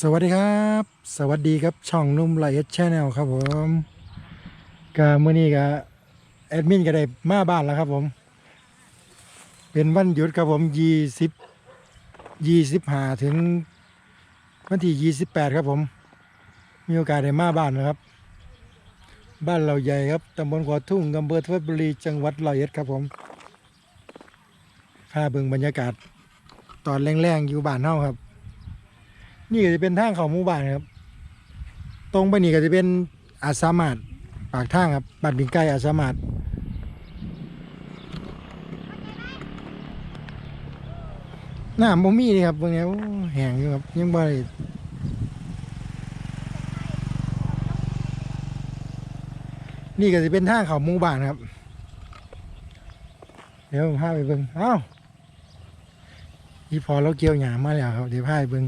สวัสดีครับ สวัสดีครับช่องนุ่มไลท์ชแนลครับผมก็เมื้อนี้ก็แอดมินก็ได้มาบ้านแล้วครับผม เป็นวันหยุดครับผมยี่สิบยี่สิบห้าถึงวันที่ยี่สิบแปดครับผม มีโอกาสได้มาบ้านนะครับ บ้านเราใหญ่ครับตำบลขวาทุ่งอำเภอทวดบุรีจังหวัดร้อยเอ็ดครับผมพาเบิ่งบรรยากาศ ตอนแรงๆอยู่บ้านเฮาครับ นี่ก็จะเป็นทางเขาหมู่บ้านครับ ตรงไปนี่ก็จะเป็นอาสามาดปากทางครับบ้านบิงไก่อาสามาดหน้ำบ่มีนี่ครับเบิ่งแนวแห้งอยู่ครับยังบ่ได้นี่ก็จะเป็นทางเขาหมู่บ้านครับ เดี๋ยวผมพาไปเบิ่งเอ้าอีพอเราเกี่ยวหยามมาแล้วครับ เดี๋ยวพาไปเบิ่ง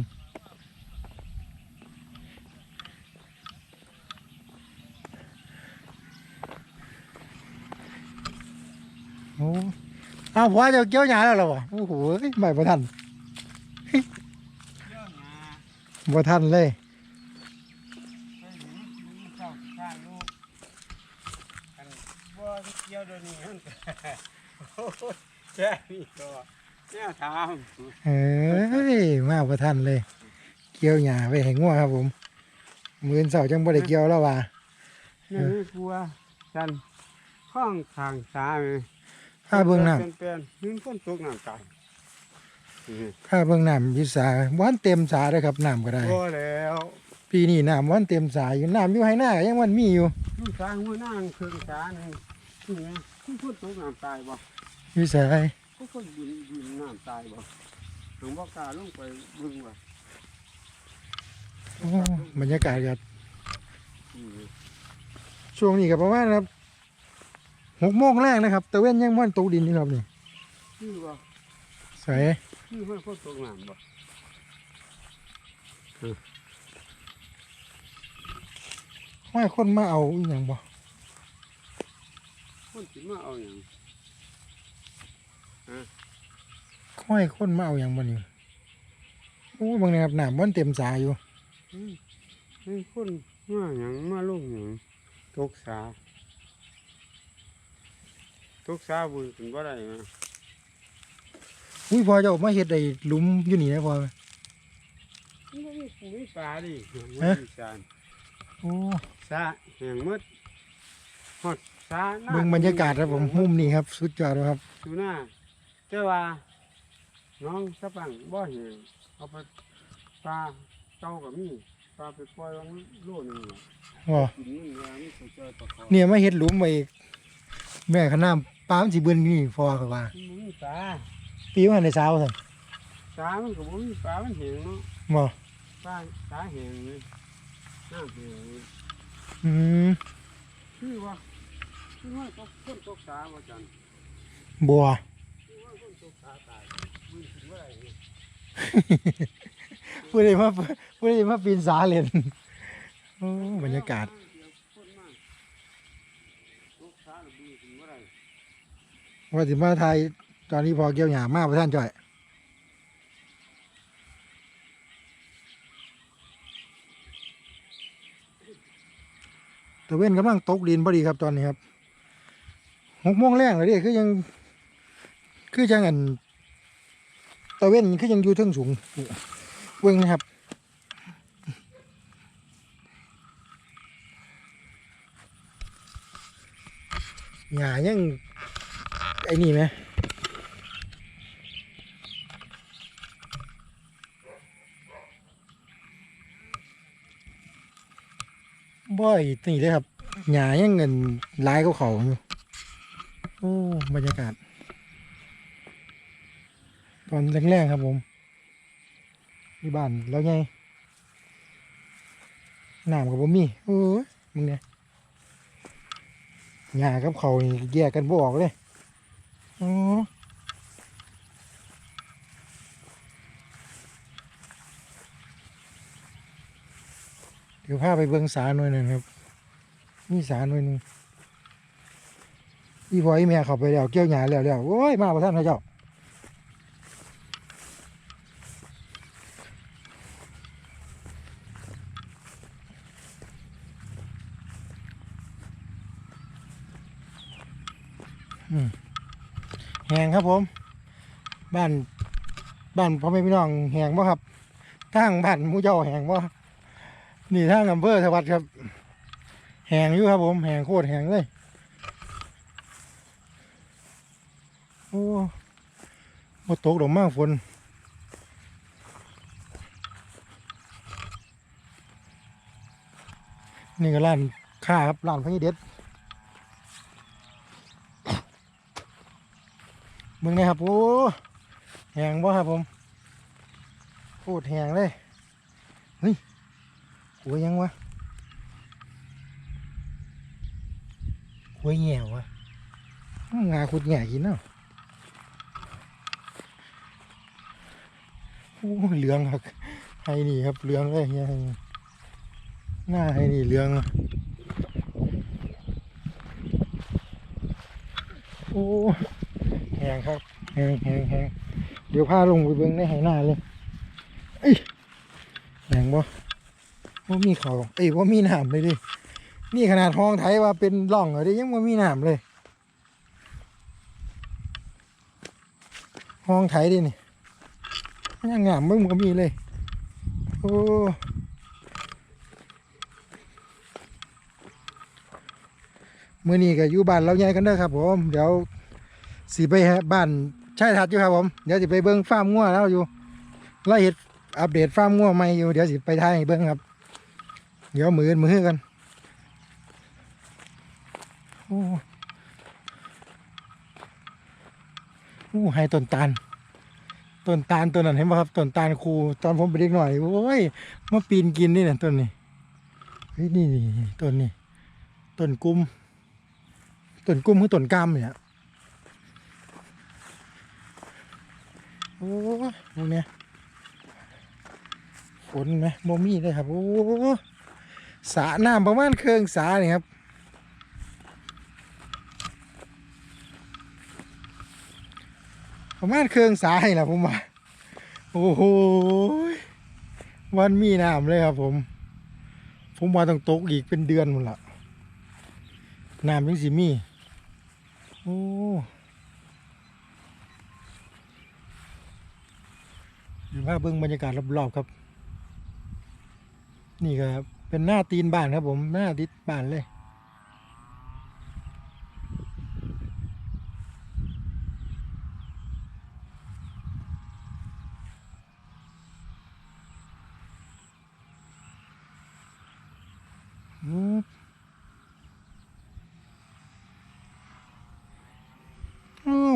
โอ้เอาผัวเจะเกี่ยวหยาแล้วเหรอวะโอ้โหไม่บ่ทันบ่ทันเลยเกี่ยวเดี๋ยวนี้มันก็แค่นี้ก็แนวทางเอ้ยมาบ่ทันเลย เกี่ยวหยาไปให้งัวครับผมมืออนเสาร์จังบ่ได้เกี่ยวแล้วว่ะนี่กลัวจันข้องทางสาไหมถ้าเบิ่งน้เป็นเป็นนึ่งคนตกน้ำตายำถ้าเบิ่งน้ำอยิสาบ่ทันเต็มสาเด้อครับน้ำก็ได้ พอแล้วปีนี้น้ำบ่ทันเต็มสาอยู่น้ำอยู่ให้หน้าก็ยังมันมีอยู่ลูกสางหัวนั่งเครื่องสาหนึ่งนี่ไงที่คนตกน้ำตายบ่วิสัยก็คนยืนยืนน้ำตายบ่หลวงพ่อกล้าลงไปเบึงว่าโอ้บรรยากาศครับอืมช่วงนี้ก็ประมาณครับ หกโมงแรกนะครับตะเว้นยังม่วนตกดินนี่ครับนี่นี่บ่ใส่นี่คนคนตกน้ำบ่ห้อยคนมาเอาอีหยังบ่คนสิมาเอาอย่างห้อยคนมาเอาหยังบ่นี่โอ้บางเนี่ยครับน้ำมันเต็มสาอยู่ อืมนี่คนมาอย่างมาลงอย่างตกสา ตกสาบุญถึงบ่ได้นะอุ้ยพอจะออกมาเฮ็ดได้หลุมอยู่นี่นะพอมันบ่มีปูมีปลาดิมันฮะมีสารโอ้สาแห่งหมดฮอดสาหน้เบิ่งบรรยากาศครับผมมุมนี้ครับ สุดยอดเลยครับสุหน้าแต่ว่า น้องสะปังบ่เห็นเอาไปปลาเจ้าก็มีปลาไปปล่อยลงโลนึงน่ะว่ากินนี่ว่ามีตัวเจอตะขอเนี่ยมาเฮ็ดหลุมไว้ แม่ขน้ำปลามันสิเบิ่นนี่พอก็ว่ามันบ่มีปลาปีมันในสาวซั่นปลามันก็บ่มีปลามันแห้งเนาะบ่ปลาปลาแห้งเลยน้ำแห้งเลยอืมคือว่าคือว่าตกคนตกสาว่าจันบัว คือว่าคนตกสาตายมันถึงว่าอะไรเนี่ยผู้ใดมาผู้ใดมาปีนสาเล่นโอ้บรรยากาศ เดี๋ยวคนมาตกสาแล้วมันถึงว่าอะไร ว่าสิมาไทยตอนนี้พอเกี่ยวหญ้ามาบ่ท่านจ่อยตะเว้นกำลังตกดินพอดีครับตอนนี้ครับหกโมงแรงเลยดิคือยัง คือจังอันตะเว้นคือยังอยู่เทิงสูงเว้งนะครับหญ้ายัง ไอ้นี่ไหมบ่อยนี่เลยครับหญ้ายังเงินลายเขาเขาอยู่โอ้บรรยากาศ ตอนแรกๆครับผมที่บ้านแล้วไงน้ำกับผมมีโอ้มึงเนี่ยหญ้ากับเขาแยกกันบ่ออกเลย เดี๋ยวพาไปเบื้องสาหน่อยหนึ่งครับ มีสาหน่อยหนึ่งอีพ่ออแม่เขาไปแล้วเกี่ยวหยาแล้วๆโอ้ยมาประท่านนะเจ้าอืม แหงครับผม บ้านบ้านพ่อแม่พี่น้องแหงบ่ครับทางบ้านมูเจ้าแหงบ่นี่ทางอำเภอสวัสดิ์ครับ แหงอยู่ครับผมแหงโคตรแหงเลยโอ้บ่ตกดอกมากฝนนี่ก็ร้านค้าครับร้านพญเด็ด มึงนะครับโอ้แหงบ่ครับผมโคตรแหงเลยเฮ้ยหัวยังวะหวยแง่วะงาขุดแง่กินเนาะโอ้เหลืองครับให้นี่ครับเหลืองเลยเฮียให้นี่หน้าให้นี่เหลืองโอ้ แหงครับแหงแหงแหงเดี๋ยวพาลงไปเบิ้งในให้หน้าเลยเอ้ยแหงบ่ว่ามีเขาเอ้ยว่ามีหน้ำเลยดินี่ขนาดห้องไทยว่าเป็นร่องเลยยังไม่มีหน้ำเลยห้องไทยดินี่ยังงามไมึงก็มีเลย โอ้มื่อนี้ก็อยู่บ้านเราใหญ่กันเด้อครับผม เดี๋ยว สิไปบ้านชายทัดอยู่ครับผมเดี๋ยวสิไปเบิ้งฟาร์มงัวแล้วอยู่ไล่เห็ดอัปเดตฟาร์มงัวใหม่อยู่เดี๋ยวสิไปถ่ายเบิ้งครับ เดี๋ยวมืออนมือกันโอ้โอ้ให้ต้นตาลต้นตาลต้นนั้นเห็นไหมครับต้นตาลครูตอนผมไปเด็กหน่อยโอ้ยมาปีนกินนี่เนี่ยต้นนี้เฮ้ยนี่นี่ต้นนี้ต้นกุ้มต้นกุ้มคือต้นกามเนี่ย โอ้ตรงเนี้ยฝนไหมโมมี่เลยครับ โอ้สระน้ำประมาณเครื่องสาเนี่ยครับประมาณเครื่องสายแหละผมว่าโอ้โหวันมีน้ำเลยครับผม ผมว่าต้องตกอีกเป็นเดือนหมดละน้ำยังสิมี โอ้ เดี๋ยวพเบิ้งบรรยากาศรอบๆครับ นี่ก็เป็นหน้าตีนบ้านครับผมหน้าติดบ้านเลย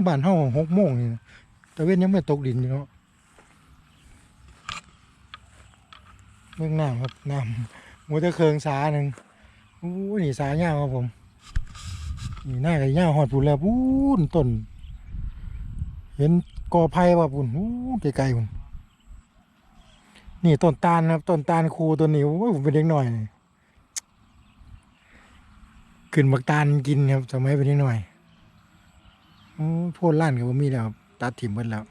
บ้านเฮาหกโมงนี่นะแต่เว้นยังไม่ตกดินอยู่เนาะ เรื่องน้ำครับน้ำมัวแต่เคืองสาหนึ่งอู้นี่สาเงาวครับผมนี่หน้ากับเงาวหอดปูนแล้วปูนต้นเห็นกอไผ่ว่าปูนอู้ไกลๆปูนนี่ต้นตาลครับต้นตาลครูตัวนี้โอ้ยผมเป็นเด็กหน่อยขึ้นบักตาลกินครับสมัยเป็นนิดหน่อยโอ้โพดล้านกับมีแล้วตัดถิ่มหมดแล้ว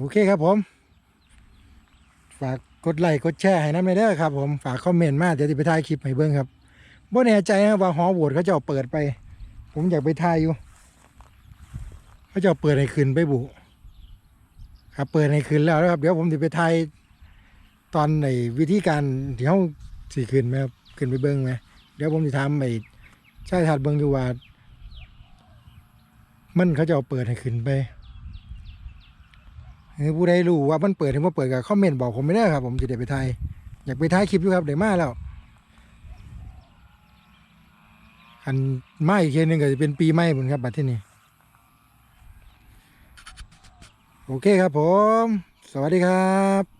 โอเคครับผม ฝากกดไลค์กดแชร์ให้น้ำในเด้อครับผมฝากคอมเมนต์มาเดี๋ยวจะไปถ่ายคลิปให้เบิ่งครับบ่แน่ใจนะว่าหอโหวตเขาจะเอาเปิดไป ผมอยากไปถ่ายอยู่เขาจะเอาเปิดให้ขึ้นไปบุครับเปิดให้คืนแล้วนะครับ เดี๋ยวผมจะไปถ่ายตอนในวิธีการที่เขาสี่คืนไหมครับขึ้นไปเบิ้งไหมเดี๋ยวผมจะทำไอ้ใช่ถัดเบิ้งดูว่ามันเขาจะเอาเปิดให้ขึ้นไป หรือผู้ใดรู้ว่ามันเปิดหรือว่าเปิดกับคอมเมนต์บอกผมไม่ได้ครับ ผมจะเดี๋ยวไปถ่ายอยากไปท้ายคลิปอยู่ครับเดี๋ยวมาแล้วอันมาอีกเคสหนึงก็จะเป็นปีใหม่ผมครับบัดที่นี่โอเคครับผม สวัสดีครับ